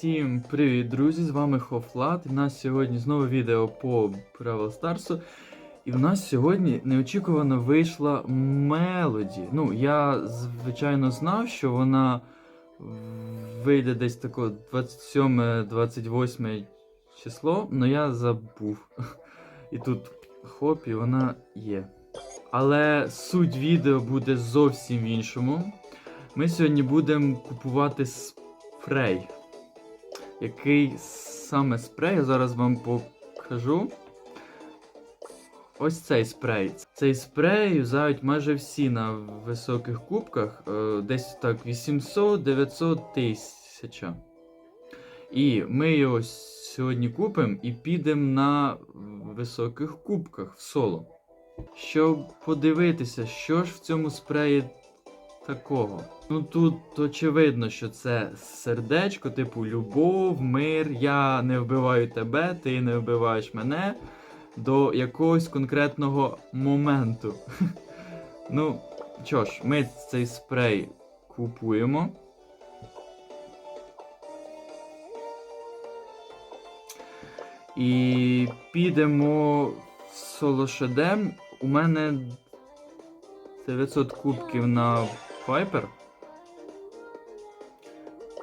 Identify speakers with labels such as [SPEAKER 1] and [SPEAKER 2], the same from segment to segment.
[SPEAKER 1] Всім привіт, друзі! З вами Хофлат. У нас сьогодні знову відео по Бравл Старсу. І в нас сьогодні неочікувано вийшла мелоді. Ну, я звичайно знав, що вона вийде десь тако 27-28 число, але я забув. І тут хоп, і вона є. Але суть відео буде зовсім в іншому. Ми сьогодні будемо купувати спрей. Який саме спрей, я зараз вам покажу. Ось цей спрей. Цей спрей юзають майже всі на високих кубках. е, Десь так 800-900 тисяча. І ми його сьогодні купимо і підемо на високих кубках в соло. Щоб подивитися, що ж в цьому спреї такого. Ну тут очевидно, що це сердечко, типу любов, мир, я не вбиваю тебе, ти не вбиваєш мене до якогось конкретного моменту. ну, що ж, ми цей спрей купуємо. І підемо в солошедем. У мене 900 кубків на Viper.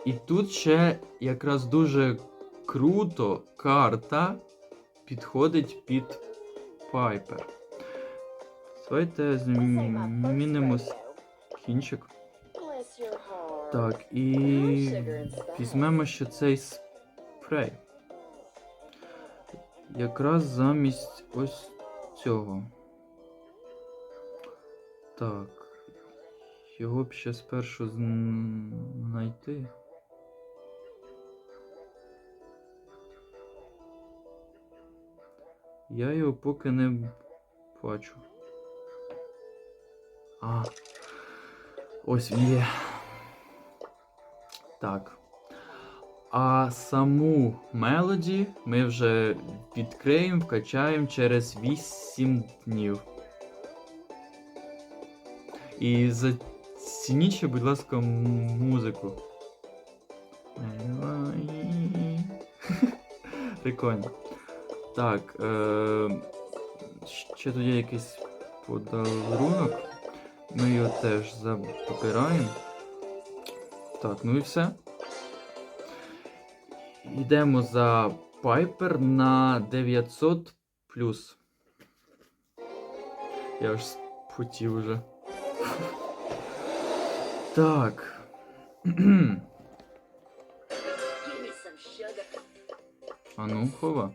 [SPEAKER 1] І тут ще якраз дуже круто карта підходить під Piper. Давайте змінимо кінчик. Так, і візьмемо ще цей спрей. Якраз замість ось цього. Так. Його б ще спершу знайти. Я його поки не бачу. А. Ось він є. Так. А саму мелоді ми вже відкриємо, вкачаємо через 8 днів. І зацініть ще, будь ласка, музику. Прикольно. Так, е- ще тут є якийсь подарунок. Ми його теж забираємо. Так, ну і все. Йдемо за Piper на 900 плюс. Я аж спотів уже. Так. А ну, хова.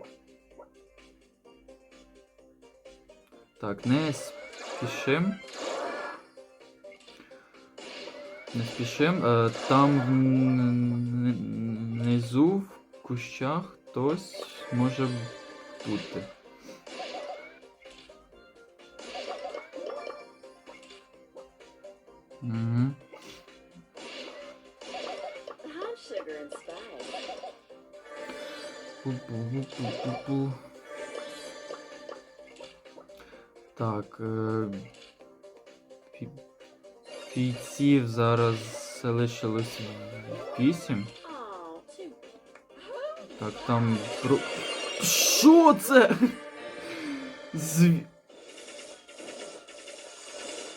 [SPEAKER 1] Так, не спішим. Не спішим. Е, Там вн- внизу в кущах хтось може бути. Угу. Пу-пу-пу-пу-пу. Так. Е... Бійців зараз залишилось 8.
[SPEAKER 2] Aw.
[SPEAKER 1] Так, там. Що це? Зв...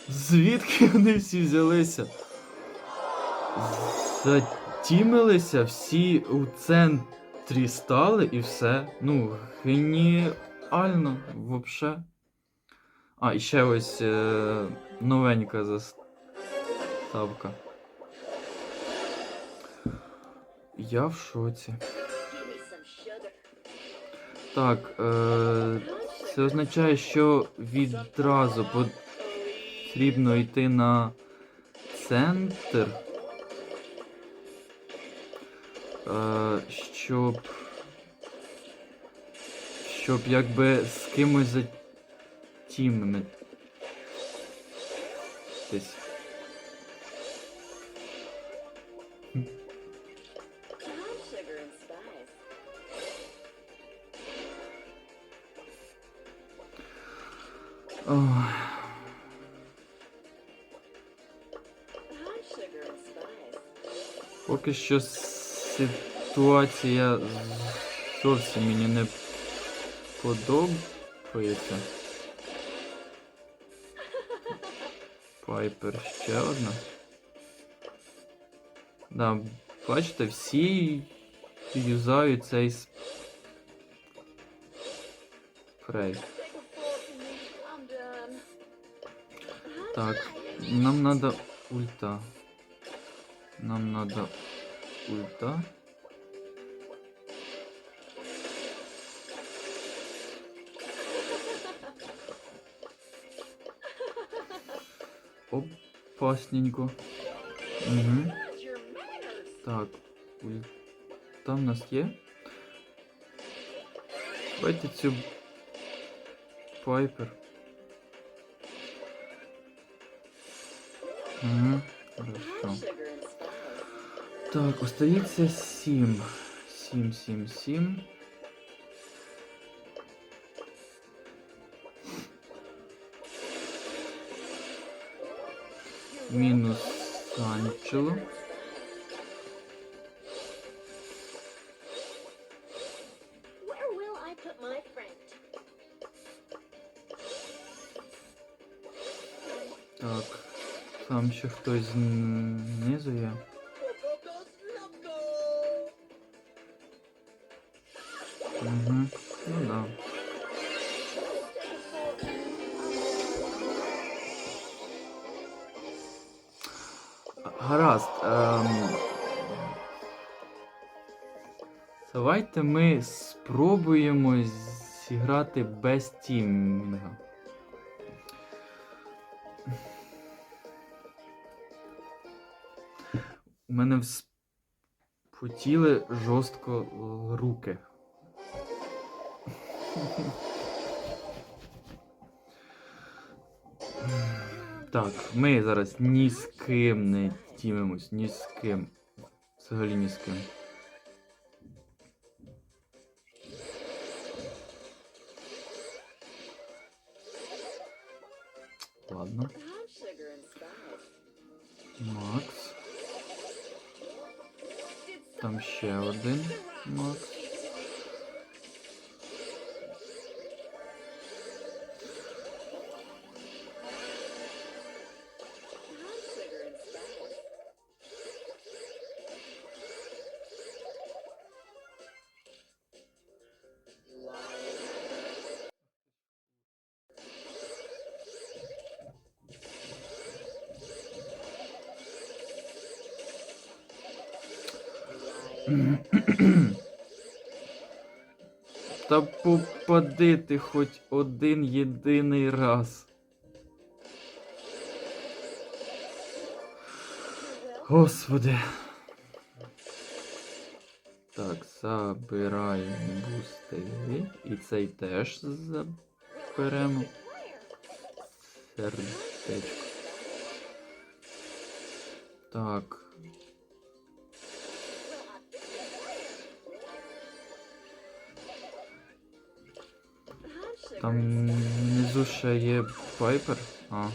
[SPEAKER 1] Звідки вони всі взялися? Затімилися, всі у центрі стали і все. Ну, геніально, вообще. А, і ще ось е, новенька заставка. Я в шоці. Так, е, це означає, що відразу потрібно йти на центр, щоб. Щоб якби з кимось
[SPEAKER 2] and spice.
[SPEAKER 1] Поки що ситуація ситуація зовсім мені не подобається. Пайпер ще одна. Да, бачите, всі юзають цей спрей. Так, нам надо ульта. Нам надо ульта. Опасненько. Угу. Так, ульта в нас є. Давайте цю пайпер. Угу. Хорошо. Так, остається 7. 7, 7, 7. Мінус Санчело.
[SPEAKER 2] Where will I put my friend?
[SPEAKER 1] Так. Там ще хтось знизу є. Угу. Ну да. Гаразд. Ем... Давайте ми спробуємо зіграти без тімінга. У мене вспотіли жорстко руки. Так, ми зараз ні з ким не тімимось, ні з ким. Взагалі ні з ким. Ладно. Макс. Там ще один Макс. Та попади ти хоч один єдиний раз. Господи. Так, забираємо бустери. І цей теж заберемо. Сердечко. Так. Там внизу ще є пайпер. А.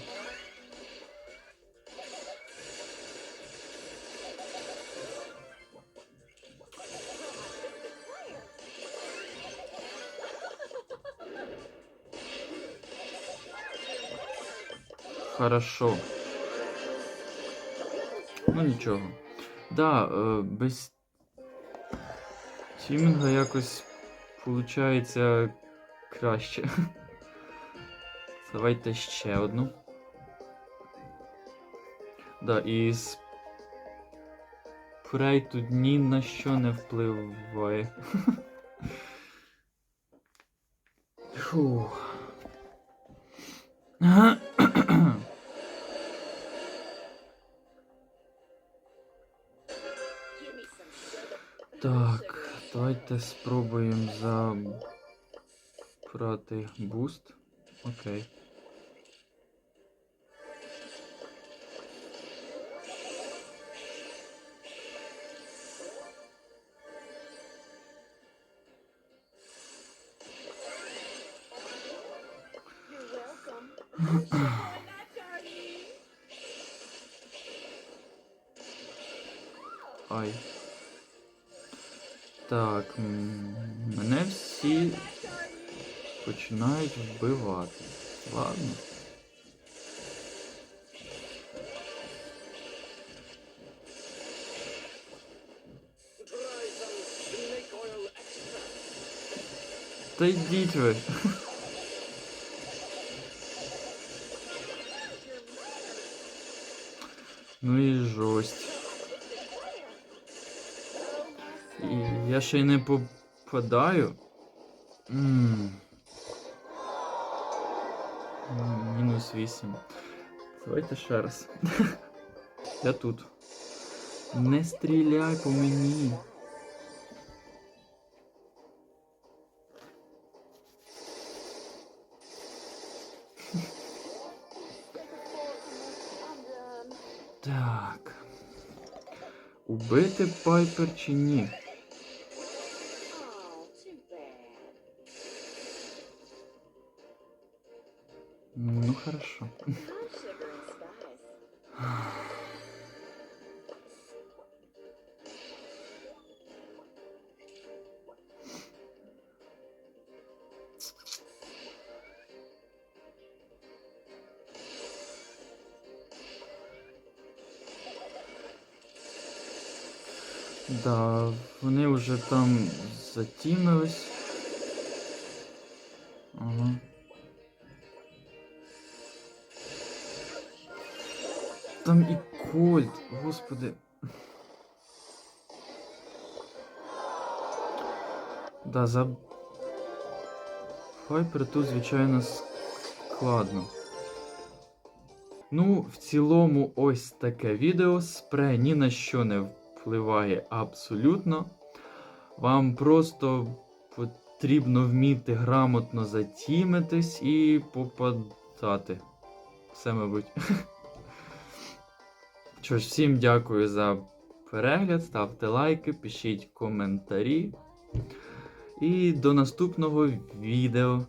[SPEAKER 1] Хорошо. Ну нічого. Да, е, без тімінга якось виходить краще. Давайте ще одну. Да, і спрей тут ні на що не впливає. Фух. Так, давайте спробуємо забрати буст. Окей. Ай. Так, мене всі починають вбивати. Ладно. Та йдіть ви. Ну і жость. І я ще й не попадаю. М. Мінус 8. Давайте ще раз. Я тут. Не стріляй по мені. Так. Убити Пайпер чи ні? Хорошо. Да, вони вже там затімились. Ага. Там і Кольт, господи. Да, за Пайпер тут, звичайно, складно. Ну, в цілому, ось таке відео. Спре ні на що не впливає абсолютно. Вам просто потрібно вміти грамотно затімитись і попадати. Все, мабуть. Що ж, всім дякую за перегляд, ставте лайки, пишіть коментарі. І до наступного відео.